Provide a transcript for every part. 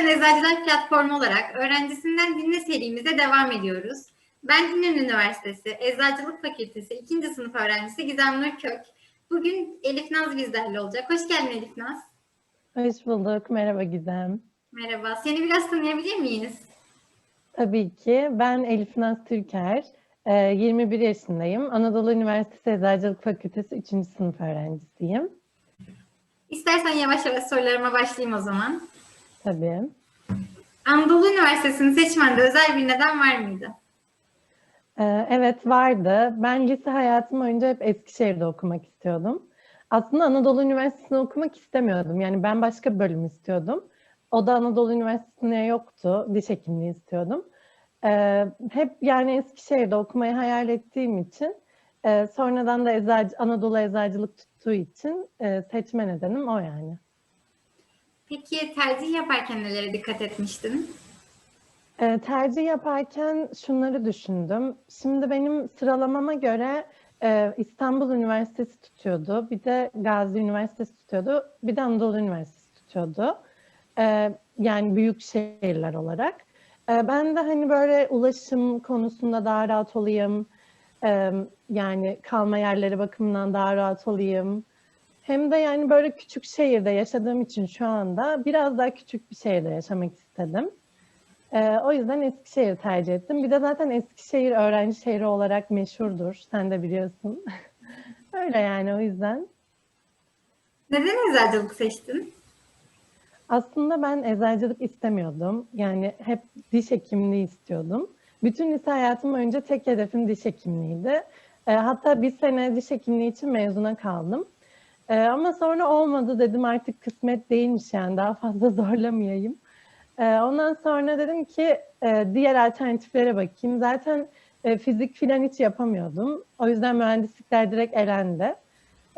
Geçen Eczacılar Platformu olarak öğrencisinden dinle serimize devam ediyoruz. Ben İnönü Üniversitesi Eczacılık Fakültesi 2. sınıf öğrencisi Gizem Nur Kök. Bugün Elif Naz bizlerle olacak. Hoş geldin Elif Naz. Hoş bulduk. Merhaba Gizem. Merhaba. Seni biraz tanıyabilir miyiz? Tabii ki. Ben Elif Naz Türker. Ee, 21 yaşındayım. Anadolu Üniversitesi Eczacılık Fakültesi 3. sınıf öğrencisiyim. İstersen yavaş yavaş sorularıma başlayayım o zaman. Tabii. Anadolu Üniversitesi'ni seçmende özel bir neden var mıydı? Ee, evet vardı. Ben lise hayatım boyunca hep Eskişehir'de okumak istiyordum. Aslında Anadolu Üniversitesi'nde okumak istemiyordum. Yani ben başka bir bölüm istiyordum. O da Anadolu Üniversitesi'nde yoktu. Diş hekimliği istiyordum. Ee, hep yani Eskişehir'de okumayı hayal ettiğim için e, sonradan da eczacı, Anadolu Eczacılık tuttuğu için e, seçme nedenim o yani. Peki tercih yaparken nelere dikkat etmiştin? E, tercih yaparken şunları düşündüm. Şimdi benim sıralamama göre e, İstanbul Üniversitesi tutuyordu. Bir de Gazi Üniversitesi tutuyordu. Bir de Anadolu Üniversitesi tutuyordu. E, yani büyük şehirler olarak. E, ben de hani böyle ulaşım konusunda daha rahat olayım. E, yani kalma yerleri bakımından daha rahat olayım. Hem de yani böyle küçük şehirde yaşadığım için şu anda biraz daha küçük bir şehirde yaşamak istedim. Ee, o yüzden Eskişehir tercih ettim. Bir de zaten Eskişehir öğrenci şehri olarak meşhurdur. Sen de biliyorsun. Öyle yani o yüzden. Neden eczacılık seçtin? Aslında ben eczacılık istemiyordum. Yani hep diş hekimliği istiyordum. Bütün lise hayatım boyunca tek hedefim diş hekimliğiydi. Ee, hatta bir sene diş hekimliği için mezuna kaldım. Ee, ama sonra olmadı dedim artık kısmet değilmiş yani daha fazla zorlamayayım. Ee, ondan sonra dedim ki e, diğer alternatiflere bakayım. Zaten e, fizik filan hiç yapamıyordum. O yüzden mühendislikler direkt elendi.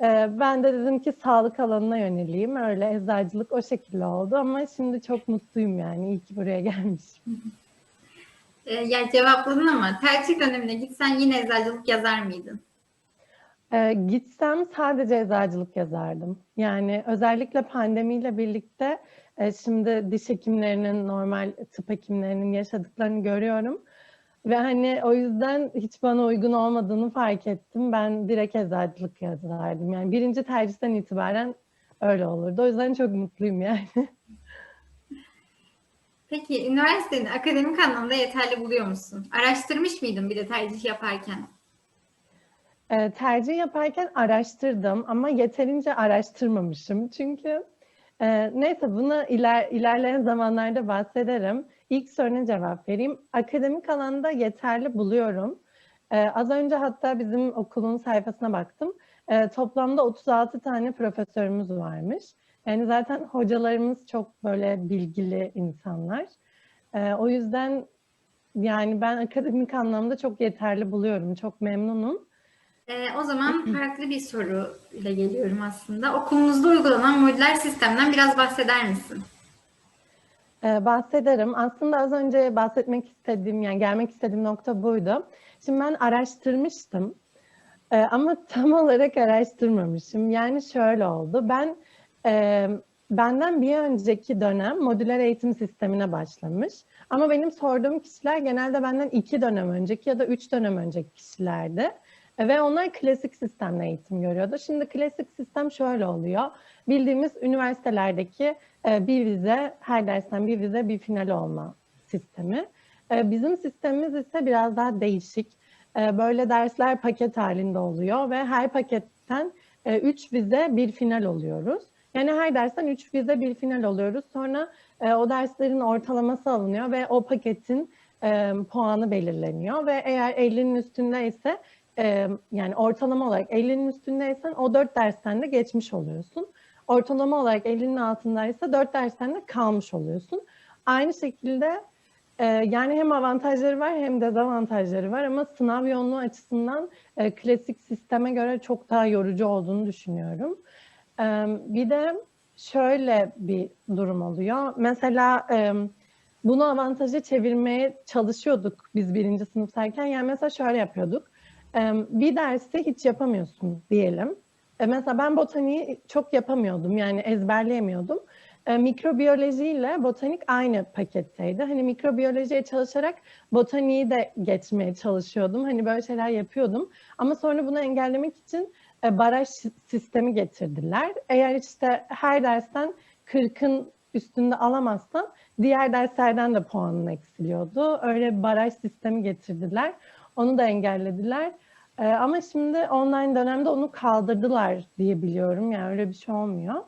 Ee, ben de dedim ki sağlık alanına yöneleyim. Öyle eczacılık o şekilde oldu ama şimdi çok mutluyum yani. İyi ki buraya gelmişim. Yani cevapladın ama tercih dönemine gitsen yine eczacılık yazar mıydın? Ee, gitsem sadece eczacılık yazardım. Yani özellikle pandemiyle birlikte e, şimdi diş hekimlerinin, normal tıp hekimlerinin yaşadıklarını görüyorum. Ve hani o yüzden hiç bana uygun olmadığını fark ettim. Ben direkt eczacılık yazardım. Yani birinci tercihten itibaren öyle olurdu. O yüzden çok mutluyum yani. Peki üniversiteni akademik anlamda yeterli buluyor musun? Araştırmış mıydın bir de tercih yaparken? E, tercih yaparken araştırdım ama yeterince araştırmamışım. Çünkü e, neyse bunu iler, ilerleyen zamanlarda bahsederim. İlk soruna cevap vereyim. Akademik alanda yeterli buluyorum. E, az önce hatta bizim okulun sayfasına baktım. E, toplamda 36 tane profesörümüz varmış. Yani zaten hocalarımız çok böyle bilgili insanlar. E, o yüzden yani ben akademik anlamda çok yeterli buluyorum. Çok memnunum. Ee, o zaman farklı bir soru ile geliyorum aslında. Okulunuzda uygulanan modüler sistemden biraz bahseder misin? Ee, bahsederim. Aslında az önce bahsetmek istediğim, yani gelmek istediğim nokta buydu. Şimdi ben araştırmıştım Ee, ama tam olarak araştırmamışım. Yani şöyle oldu. Ben e, benden bir önceki dönem modüler eğitim sistemine başlamış. Ama benim sorduğum kişiler genelde benden iki dönem önceki ya da üç dönem önceki kişilerdi. E, Ve onlar klasik sistemle eğitim görüyordu. Şimdi klasik sistem şöyle oluyor. Bildiğimiz üniversitelerdeki e, bir vize, her dersten bir vize, bir final olma sistemi. E, Bizim sistemimiz ise biraz daha değişik. Böyle dersler paket halinde oluyor ve her paketten e, üç vize, bir final oluyoruz. Yani her dersten üç vize, bir final oluyoruz. Sonra o derslerin ortalaması alınıyor ve o paketin puanı belirleniyor ve eğer 50'nin üstündeyse e, yani ortalama olarak 50'nin üstündeysen o 4 dersten de geçmiş oluyorsun. Ortalama olarak 50'nin altındaysa 4 dersten de kalmış oluyorsun. Aynı şekilde e, yani hem avantajları var hem dezavantajları var ama sınav yoğunluğu açısından e, klasik sisteme göre çok daha yorucu olduğunu düşünüyorum. E, bir de şöyle bir durum oluyor. Mesela e, bunu avantaja çevirmeye çalışıyorduk biz birinci sınıftayken. Yani mesela şöyle yapıyorduk. Bir dersi hiç yapamıyorsun diyelim. E, mesela ben botaniği çok yapamıyordum yani ezberleyemiyordum. e, mikrobiyoloji ile botanik aynı paketteydi. Hani mikrobiyolojiye çalışarak botaniği de geçmeye çalışıyordum. Hani böyle şeyler yapıyordum. Ama sonra bunu engellemek için e, baraj si- sistemi getirdiler. Eğer işte her dersten 40'ın üstünde alamazsan diğer derslerden de puanın eksiliyordu. Öyle baraj sistemi getirdiler. Onu da engellediler. Ee, ama şimdi online dönemde onu kaldırdılar diye biliyorum. Yani öyle bir şey olmuyor.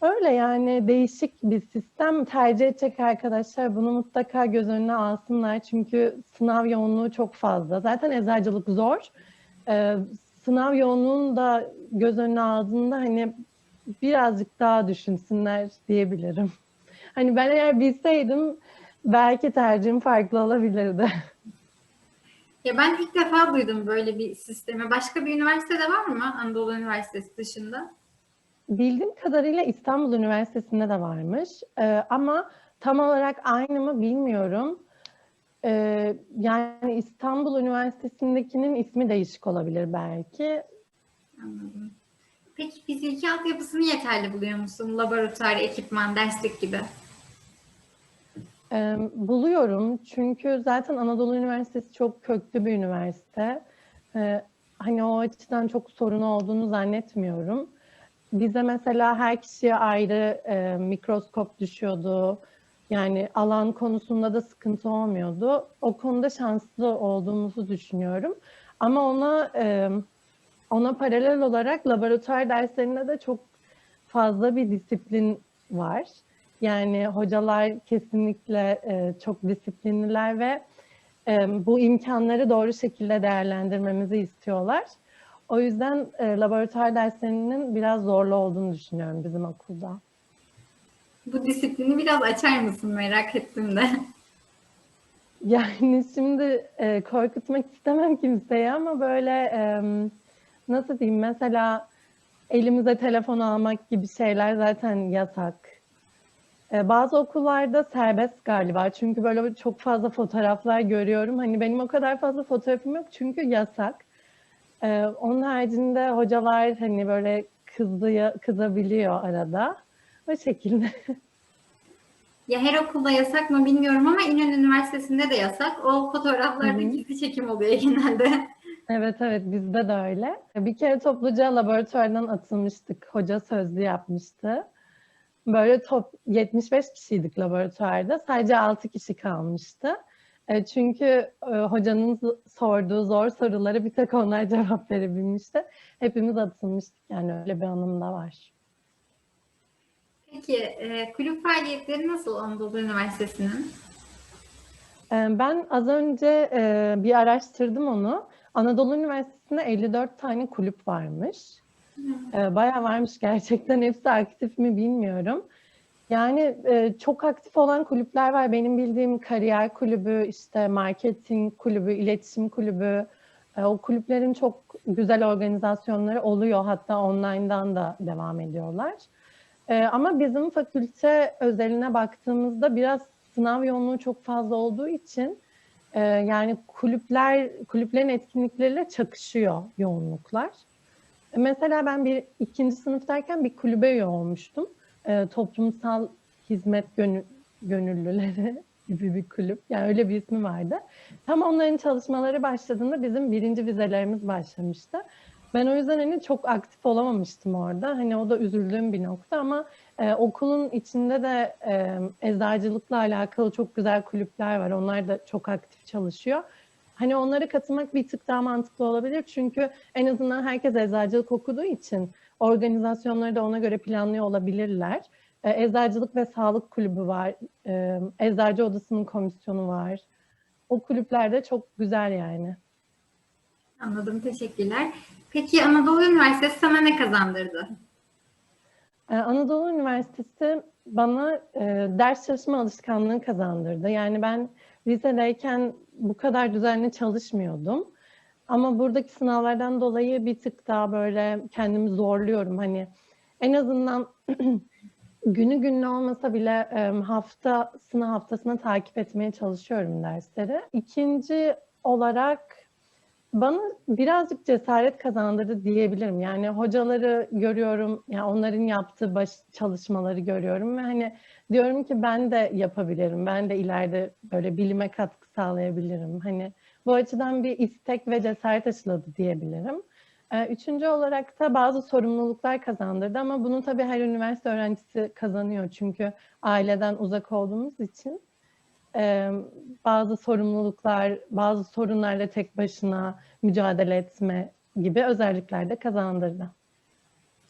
Öyle yani değişik bir sistem tercih edecek arkadaşlar bunu mutlaka göz önüne alsınlar. Çünkü sınav yoğunluğu çok fazla. Zaten eczacılık zor. Ee, sınav yoğunluğunu da göz önüne aldığında hani birazcık daha düşünsünler diyebilirim. Hani ben eğer bilseydim belki tercihim farklı olabilirdi. Ya ben ilk defa duydum böyle bir sistemi. Başka bir üniversitede var mı Anadolu Üniversitesi dışında? Bildiğim kadarıyla İstanbul Üniversitesi'nde de varmış. Ee, ama tam olarak aynı mı bilmiyorum. Ee, yani İstanbul Üniversitesi'ndekinin ismi değişik olabilir belki. Anladım. Peki fiziki altyapısını yeterli buluyor musun? Laboratuvar, ekipman, derslik gibi. Ee, buluyorum çünkü zaten Anadolu Üniversitesi çok köklü bir üniversite. Ee, hani o açıdan çok sorun olduğunu zannetmiyorum. Bize mesela her kişiye ayrı e, mikroskop düşüyordu. Yani alan konusunda da sıkıntı olmuyordu. O konuda şanslı olduğumuzu düşünüyorum. Ama ona e, ona paralel olarak laboratuvar derslerinde de çok fazla bir disiplin var. Yani hocalar kesinlikle e, çok disiplinliler ve e, bu imkanları doğru şekilde değerlendirmemizi istiyorlar. O yüzden e, laboratuvar derslerinin biraz zorlu olduğunu düşünüyorum bizim okulda. Bu disiplini biraz açar mısın merak ettim de. Yani şimdi e, korkutmak istemem kimseyi ama böyle e, nasıl diyeyim mesela elimize telefon almak gibi şeyler zaten yasak. E, bazı okullarda serbest galiba çünkü böyle çok fazla fotoğraflar görüyorum. Hani benim o kadar fazla fotoğrafım yok çünkü yasak. E, onun haricinde hocalar hani böyle kızıyor, kızabiliyor arada. O şekilde. Ya her okulda yasak mı bilmiyorum ama İnönü Üniversitesi'nde de yasak. O fotoğraflarda gizli çekim oluyor genelde. Evet evet bizde de öyle. Bir kere topluca laboratuvardan atılmıştık. Hoca sözlü yapmıştı. Böyle top 75 kişiydik laboratuvarda. Sadece 6 kişi kalmıştı. E, çünkü e, hocanın sorduğu zor soruları bir tek onlar cevap verebilmişti. Hepimiz atılmıştık yani öyle bir anım da var. Peki e, kulüp faaliyetleri nasıl Anadolu Üniversitesi'nin? E, Ben az önce bir araştırdım onu. Anadolu Üniversitesi'nde 54 tane kulüp varmış. E, Bayağı varmış gerçekten. Hepsi aktif mi bilmiyorum. Yani e, çok aktif olan kulüpler var. Benim bildiğim kariyer kulübü, işte marketing kulübü, iletişim kulübü. E, o kulüplerin çok güzel organizasyonları oluyor. Hatta online'dan da devam ediyorlar. E, ama bizim fakülte özeline baktığımızda biraz sınav yoğunluğu çok fazla olduğu için yani kulüpler kulüplerin etkinlikleriyle çakışıyor yoğunluklar. Mesela ben bir ikinci sınıftayken bir kulübe üye olmuştum. E, toplumsal hizmet gönü- gönüllüleri gibi bir kulüp. Yani öyle bir ismi vardı. Tam onların çalışmaları başladığında bizim birinci vizelerimiz başlamıştı. Ben o yüzden hani çok aktif olamamıştım orada. Hani o da üzüldüğüm bir nokta ama e, okulun içinde de e, eczacılıkla alakalı çok güzel kulüpler var. Onlar da çok aktif çalışıyor. Hani onlara katılmak bir tık daha mantıklı olabilir. Çünkü en azından herkes eczacılık okuduğu için organizasyonları da ona göre planlıyor olabilirler. E, Eczacılık ve Sağlık Kulübü var. E, Eczacı Odası'nın komisyonu var. O kulüpler de çok güzel yani. Anladım, teşekkürler. Peki Anadolu Üniversitesi sana ne kazandırdı? Ee, Anadolu Üniversitesi bana e, ders çalışma alışkanlığı kazandırdı. Yani ben lisedeyken bu kadar düzenli çalışmıyordum. Ama buradaki sınavlardan dolayı bir tık daha böyle kendimi zorluyorum. Hani en azından günü gününe olmasa bile hafta sınav haftasına takip etmeye çalışıyorum dersleri. İkinci olarak bana birazcık cesaret kazandırdı diyebilirim. Yani hocaları görüyorum, yani onların yaptığı baş çalışmaları görüyorum ve hani diyorum ki ben de yapabilirim. Ben de ileride böyle bilime katkı sağlayabilirim. Hani bu açıdan bir istek ve cesaret aşıladı diyebilirim. Ee, Üçüncü olarak da bazı sorumluluklar kazandırdı ama bunu tabii her üniversite öğrencisi kazanıyor. Çünkü aileden uzak olduğumuz için e, bazı sorumluluklar, bazı sorunlarla tek başına mücadele etme gibi özellikler de kazandırdı.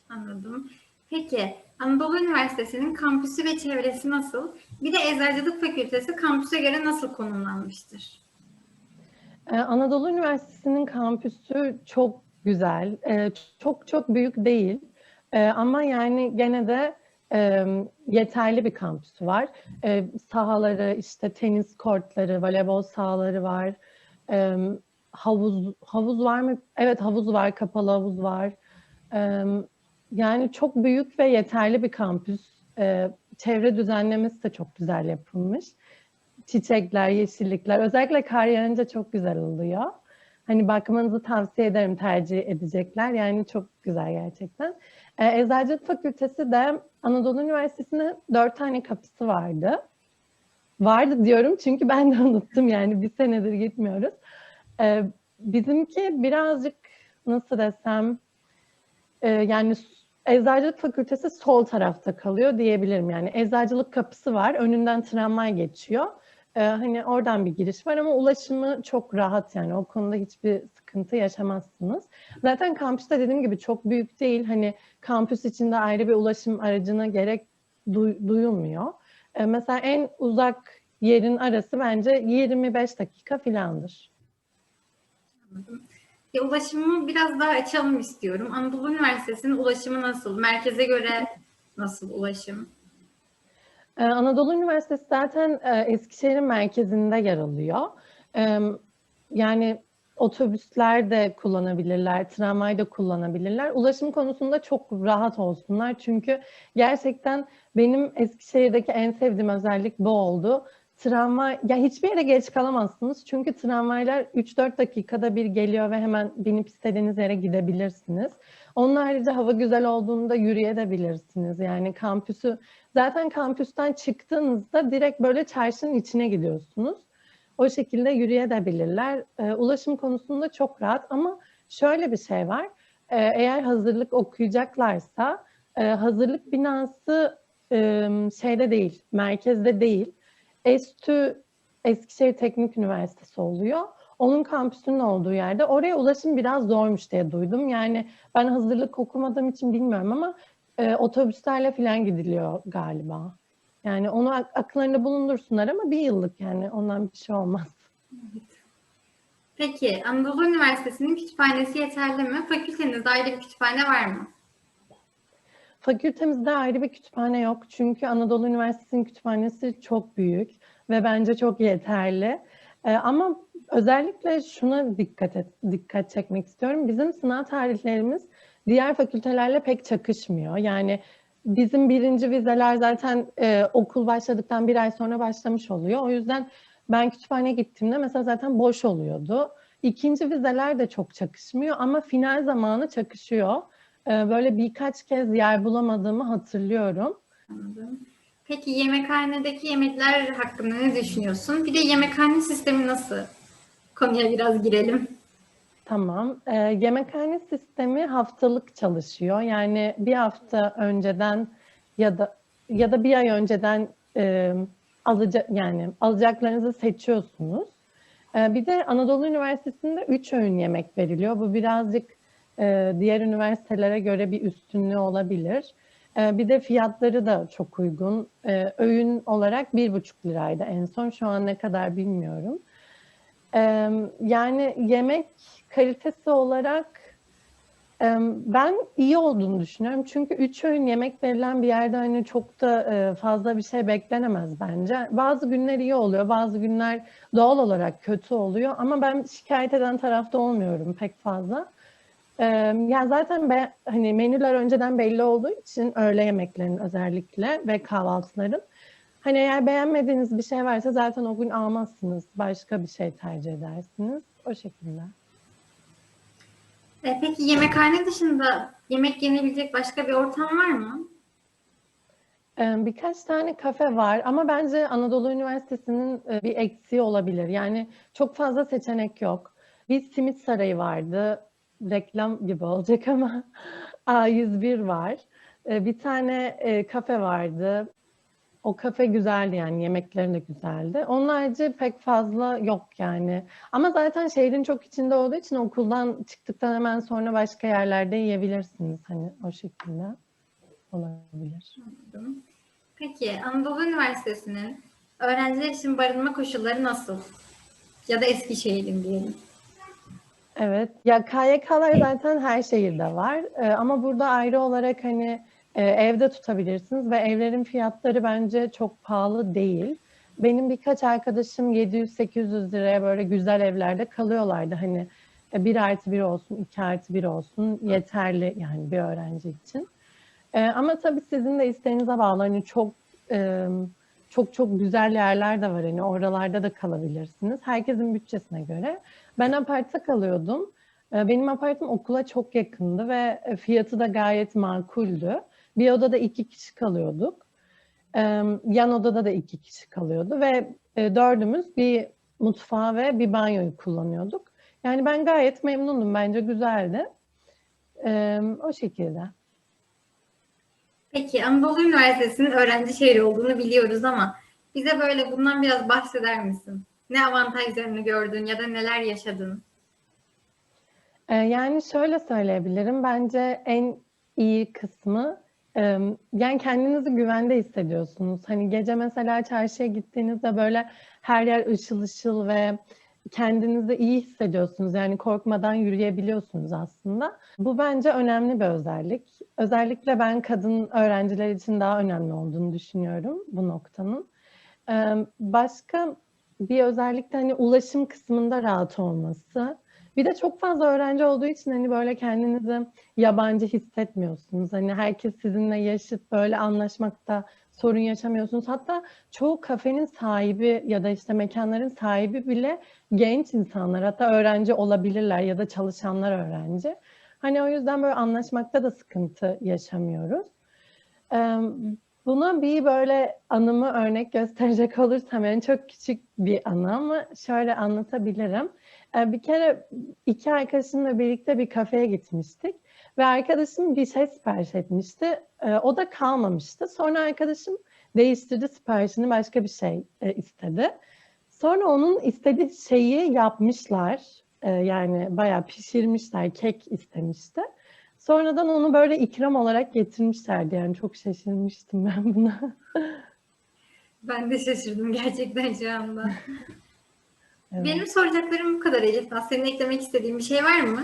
Anladım. Peki Anadolu Üniversitesi'nin kampüsü ve çevresi nasıl? Bir de Eczacılık Fakültesi kampüse göre nasıl konumlanmıştır? Ee, Anadolu Üniversitesi'nin kampüsü çok güzel, Ee, çok çok büyük değil Ee, ama yani gene de e, yeterli bir kampüsü var. Ee, sahaları, işte tenis kortları, voleybol sahaları var. Ee, havuz havuz var mı? Evet havuz var, kapalı havuz var. Ee, yani çok büyük ve yeterli bir kampüs. Ee, çevre düzenlemesi de çok güzel yapılmış çiçekler, yeşillikler. Özellikle kar yağınca çok güzel oluyor. Hani bakmanızı tavsiye ederim tercih edecekler. Yani çok güzel gerçekten. Ee, Eczacılık Fakültesi de Anadolu Üniversitesi'nin dört tane kapısı vardı. Vardı diyorum çünkü ben de unuttum yani bir senedir gitmiyoruz. Ee, bizimki birazcık nasıl desem e, yani Eczacılık Fakültesi sol tarafta kalıyor diyebilirim. Yani eczacılık kapısı var, önünden tramvay geçiyor. Ee, hani oradan bir giriş var ama ulaşımı çok rahat yani o konuda hiçbir sıkıntı yaşamazsınız. Zaten kampüste dediğim gibi çok büyük değil. Hani kampüs içinde ayrı bir ulaşım aracına gerek duy- duyulmuyor. Ee, mesela en uzak yerin arası bence 25 dakika filandır. Ya, ulaşımı biraz daha açalım istiyorum. Anadolu Üniversitesi'nin ulaşımı nasıl? Merkeze göre nasıl ulaşım? Ee, Anadolu Üniversitesi zaten e, Eskişehir'in merkezinde yer alıyor. Ee, Yani otobüsler de kullanabilirler, tramvay da kullanabilirler. Ulaşım konusunda çok rahat olsunlar. Çünkü gerçekten benim Eskişehir'deki en sevdiğim özellik bu oldu. Tramvay, ya hiçbir yere geç kalamazsınız. Çünkü tramvaylar 3-4 dakikada bir geliyor ve hemen binip istediğiniz yere gidebilirsiniz. Onun harici hava güzel olduğunda yürüyebilirsiniz. Yani kampüsü Zaten kampüsten çıktığınızda direkt böyle çarşının içine gidiyorsunuz. O şekilde yürüyebilirler. E, ulaşım konusunda çok rahat ama şöyle bir şey var. E, eğer hazırlık okuyacaklarsa e, hazırlık binası e, şeyde değil, merkezde değil. ESTÜ Eskişehir Teknik Üniversitesi oluyor. Onun kampüsünün olduğu yerde. Oraya ulaşım biraz zormuş diye duydum. Yani ben hazırlık okumadığım için bilmiyorum ama e, otobüslerle falan gidiliyor galiba. Yani onu ak- akıllarında bulundursunlar ama bir yıllık yani ondan bir şey olmaz. Peki Anadolu Üniversitesi'nin kütüphanesi yeterli mi? Fakültenizde ayrı bir kütüphane var mı? Fakültemizde ayrı bir kütüphane yok çünkü Anadolu Üniversitesi'nin kütüphanesi çok büyük ve bence çok yeterli. E, ama özellikle şuna dikkat et, dikkat çekmek istiyorum. Bizim sınav tarihlerimiz diğer fakültelerle pek çakışmıyor. Yani bizim birinci vizeler zaten e, okul başladıktan bir ay sonra başlamış oluyor. O yüzden ben kütüphaneye gittiğimde mesela zaten boş oluyordu. İkinci vizeler de çok çakışmıyor ama final zamanı çakışıyor. E, böyle birkaç kez yer bulamadığımı hatırlıyorum. Anladım. Peki yemekhanedeki yemekler hakkında ne düşünüyorsun? Bir de yemekhane sistemi nasıl? Konuya biraz girelim. Tamam. Ee, yemekhane sistemi haftalık çalışıyor. Yani bir hafta önceden ya da ya da bir ay önceden e, alacak yani alacaklarınızı seçiyorsunuz. Ee, bir de Anadolu Üniversitesi'nde üç öğün yemek veriliyor. Bu birazcık e, diğer üniversitelere göre bir üstünlüğü olabilir. Ee, bir de fiyatları da çok uygun. Ee, öğün olarak bir buçuk liraydı en son. Şu an ne kadar bilmiyorum. Ee, yani yemek kalitesi olarak e, ben iyi olduğunu düşünüyorum. Çünkü üç öğün yemek verilen bir yerde hani çok da e, fazla bir şey beklenemez bence. Bazı günler iyi oluyor, bazı günler doğal olarak kötü oluyor. Ama ben şikayet eden tarafta olmuyorum pek fazla. Ee, yani zaten be, hani menüler önceden belli olduğu için öğle yemeklerinin özellikle ve kahvaltıların Hani eğer beğenmediğiniz bir şey varsa zaten o gün almazsınız. Başka bir şey tercih edersiniz. O şekilde. E, peki yemekhane dışında yemek yenebilecek başka bir ortam var mı? Birkaç tane kafe var ama bence Anadolu Üniversitesi'nin e, bir eksiği olabilir. Yani çok fazla seçenek yok. Bir simit sarayı vardı. Reklam gibi olacak ama A101 var. Ee, Bir tane e, kafe vardı. O kafe güzeldi yani yemekleri de güzeldi. Onun harici pek fazla yok yani. Ama zaten şehrin çok içinde olduğu için okuldan çıktıktan hemen sonra başka yerlerde yiyebilirsiniz. Hani o şekilde olabilir. Peki Anadolu Üniversitesi'nin öğrenciler için barınma koşulları nasıl? Ya da Eskişehir'in diyelim. Evet. Ya KYK'lar zaten her şehirde var. Ee, ama burada ayrı olarak hani e, evde tutabilirsiniz ve evlerin fiyatları bence çok pahalı değil. Benim birkaç arkadaşım 700-800 liraya böyle güzel evlerde kalıyorlardı. Hani e, bir artı bir olsun, iki artı bir olsun yeterli yani bir öğrenci için. E, ama tabii sizin de isteğinize bağlı. Hani çok e, çok çok güzel yerler de var. Hani oralarda da kalabilirsiniz. Herkesin bütçesine göre. Ben apartta kalıyordum. E, Benim apartım okula çok yakındı ve e, fiyatı da gayet makuldü. Bir odada iki kişi kalıyorduk. Yan odada da iki kişi kalıyordu ve e, dördümüz bir mutfağı ve bir banyoyu kullanıyorduk. Yani ben gayet memnundum. Bence güzeldi. O şekilde. Peki Anadolu Üniversitesi'nin öğrenci şehri olduğunu biliyoruz ama bize böyle bundan biraz bahseder misin? Ne avantajlarını gördün ya da neler yaşadın? Ee, Yani şöyle söyleyebilirim. Bence en iyi kısmı yani kendinizi güvende hissediyorsunuz. Hani gece mesela çarşıya gittiğinizde böyle her yer ışıl ışıl ve kendinizi iyi hissediyorsunuz. Yani korkmadan yürüyebiliyorsunuz aslında. Bu bence önemli bir özellik. Özellikle ben kadın öğrenciler için daha önemli olduğunu düşünüyorum bu noktanın. Başka bir özellik de hani ulaşım kısmında rahat olması. Bir de çok fazla öğrenci olduğu için hani böyle kendinizi yabancı hissetmiyorsunuz. Hani herkes sizinle yaşıt böyle anlaşmakta sorun yaşamıyorsunuz. Hatta çoğu kafenin sahibi ya da işte mekanların sahibi bile genç insanlar. Hatta öğrenci olabilirler ya da çalışanlar öğrenci. Hani o yüzden böyle anlaşmakta da sıkıntı yaşamıyoruz. Buna bir böyle anımı örnek gösterecek olursam yani çok küçük bir anı ama şöyle anlatabilirim. Ee, Bir kere iki arkadaşımla birlikte bir kafeye gitmiştik ve arkadaşım bir şey sipariş etmişti. Ee, O da kalmamıştı. Sonra arkadaşım değiştirdi siparişini başka bir şey e, istedi. Sonra onun istediği şeyi yapmışlar. Ee, Yani bayağı pişirmişler, kek istemişti. Sonradan onu böyle ikram olarak getirmişlerdi. Yani çok şaşırmıştım ben buna. Ben de şaşırdım gerçekten şu anda. Evet. Benim soracaklarım bu kadar Elif. Senin eklemek istediğin bir şey var mı?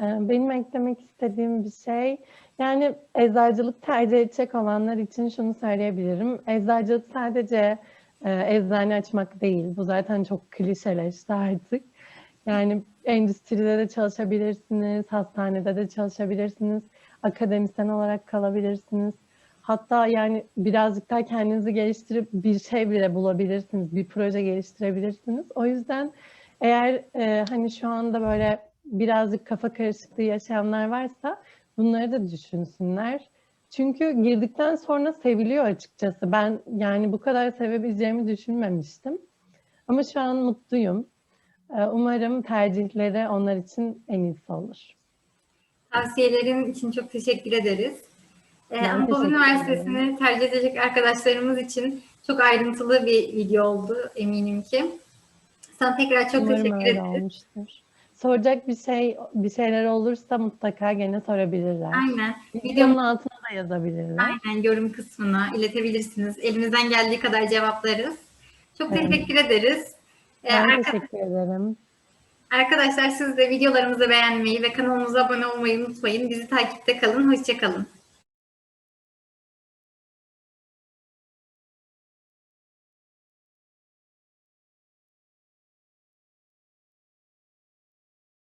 Ee, Benim eklemek istediğim bir şey, yani eczacılık tercih edecek olanlar için şunu söyleyebilirim. Eczacılık sadece e, eczane açmak değil. Bu zaten çok klişeleşti artık. Yani endüstride de çalışabilirsiniz, hastanede de çalışabilirsiniz, akademisyen olarak kalabilirsiniz. Hatta yani birazcık daha kendinizi geliştirip bir şey bile bulabilirsiniz, bir proje geliştirebilirsiniz. O yüzden eğer e, hani şu anda böyle birazcık kafa karışıklığı yaşayanlar varsa bunları da düşünsünler. Çünkü girdikten sonra seviliyor açıkçası. Ben yani bu kadar sevebileceğimi düşünmemiştim. Ama şu an mutluyum. Ee, Umarım tercihleri onlar için en iyisi olur. Tavsiyelerin için çok teşekkür ederiz. Ee, Anadolu Üniversitesi'ni tercih edecek arkadaşlarımız için çok ayrıntılı bir video oldu eminim ki. Sana tekrar çok Umarım teşekkür öyle ederiz. olmuştur. Soracak bir şey bir şeyler olursa mutlaka gene sorabilirler. Aynen. Videonun altına da yazabilirler. aynen yorum kısmına iletebilirsiniz. Elimizden geldiği kadar cevaplarız. Çok Evet. teşekkür ederiz. Ee, Ben arka- teşekkür ederim. arkadaşlar siz de videolarımızı beğenmeyi ve kanalımıza abone olmayı unutmayın. Bizi takipte kalın. Hoşçakalın.